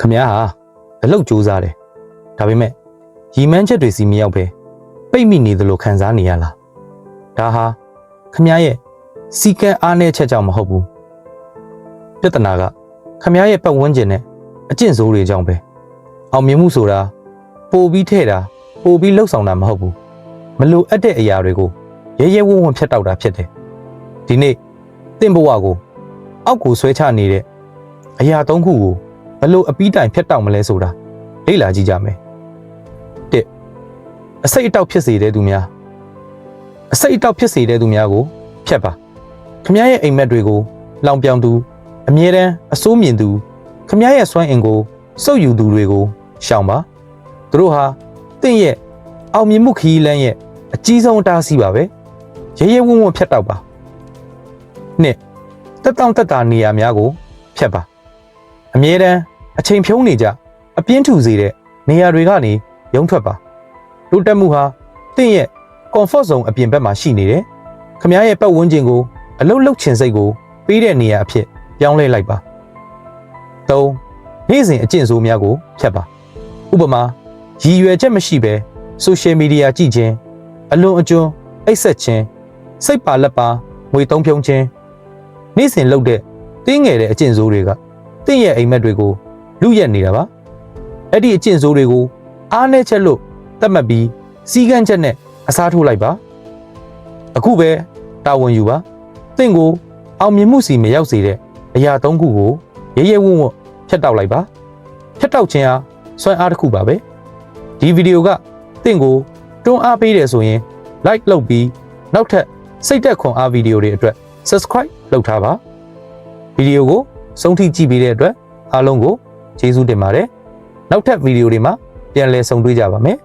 ခမရဟာအလောက်စူးစားတယ်ဒါပေမဲ့ရီမန်းချက်တွေစီမရောက်ပဲပိတ်မိနေသလိုခံစားနေရလားဒါဟာခမရရဲ့စီကံအားနည်းချက်ကြောင့်မဟုတ်ဘူးပြဿနာကခမရရဲ့ပတ်ဝန်းကျင်နဲ့အကျင့်ဆိုးတွေကြောင့်ပဲအောင်မြင်မှုဆိုတာပိုပြီးထဲ့တာပိုပြီးလှုပ်ဆောင်တာမဟုတ်ဘူးမလိုအပ်တဲ့အရာတွေကိုရဲရဲဝံ့ဝံ့ဖျက်တောက်တာဖြစ်တယ်ဒီနေ့တင့်ဘဝကိုအောက်ကိုဆွဲချနေတဲ့အရာ၃ခုကို ဘလို့အပီးတိုင်ဖြတ်တောက်မလဲဆိုတာလေ့လာကြည့်ကြမယ်တစ်အစိတ်အတောက်ဖြစ်စေတဲ့သူများအစိတ်အတောက်ဖြစ်စေတဲ့သူများကိုဖြတ်ပါခမည်းရဲ့အိမ်မက်တွေကိုလောင်ပြောင်သူအမြဲတမ်းအစိုးမြင်သူခမည်းရဲ့စွမ်းအင်ကိုစုပ်ယူသူတွေကိုရှောင်ပါသူတို့ဟာတင့်ရဲ့အောင်မြင်မှုခရီးလမ်းရဲ့အကြီးဆုံးအတားဆီးပါပဲရဲရဲဝံ့ဝံ့ဖြတ်တောက်ပါနှစ်တက်တောင့်တက်တာနေရာများကိုဖြတ်ပါအမြဲတမ်း အချိန်ဖြုံးနေကြအပြင်းထူစေတဲ့နေရာတွေကနေရုံထွက်ပါတိုးတက်မှုဟာတင့်ရဲ့ comfort zone အပြင်ဘက်မှာရှိနေတယ်ခမ ्या ရဲ့ပတ်ဝန်းကျင်ကိုအလုတ်လုတ်ချင်စိတ်ကိုပေးတဲ့နေရာအဖြစ်ပြောင်းလဲလိုက်ပါ၃နေ့စဉ်အကျင့်ဆိုးများကိုဖြတ်ပါဥပမာရည်ရွယ်ချက်မရှိဘဲ social media ကြည့်ခြင်းအလွန်အကျွန်းအိတ်ဆက်ခြင်းစိတ်ပါလက်ပါငွေသုံးဖြုံးခြင်းနေ့စဉ်လုပ်တဲ့တင်းငယ်တဲ့အကျင့်ဆိုးတွေကတင့်ရဲ့အိမ်မက်တွေကို လူရက်နေတာပါအဲ့ဒီအကျင့်ဆိုးတွေကိုအားနည်းချက်လို့သတ်မှတ်ပြီးစီကန်းချက်နဲ့အစားထိုးလိုက်ပါအခုပဲတာဝန်ယူပါတင့်ကိုအောင်မြင်မှုစီမရောက်စေတဲ့အရာသုံးခုကိုရဲရဲဝံ့ဝံ့ဖြတ်တောက်လိုက်ပါဖြတ်တောက်ခြင်းဟာစွမ်းအားတစ်ခုပါပဲဒီဗီဒီယိုကတင့်ကိုတွန်းအားပေးတယ်ဆိုရင် like လုပ်ပြီးနောက်ထပ်စိတ်သက်ခွန်အားဗီဒီယိုတွေအတွက် subscribe လုပ်ထားပါဗီဒီယိုကိုဆုံးထိကြည့်ပေးတဲ့အတွက်အားလုံးကို ကျေးဇူးတင်ပါတယ်နောက်ထပ်ဗီဒီယိုတွေမှာပြန်လည်ဆုံတွေ့ကြပါမယ်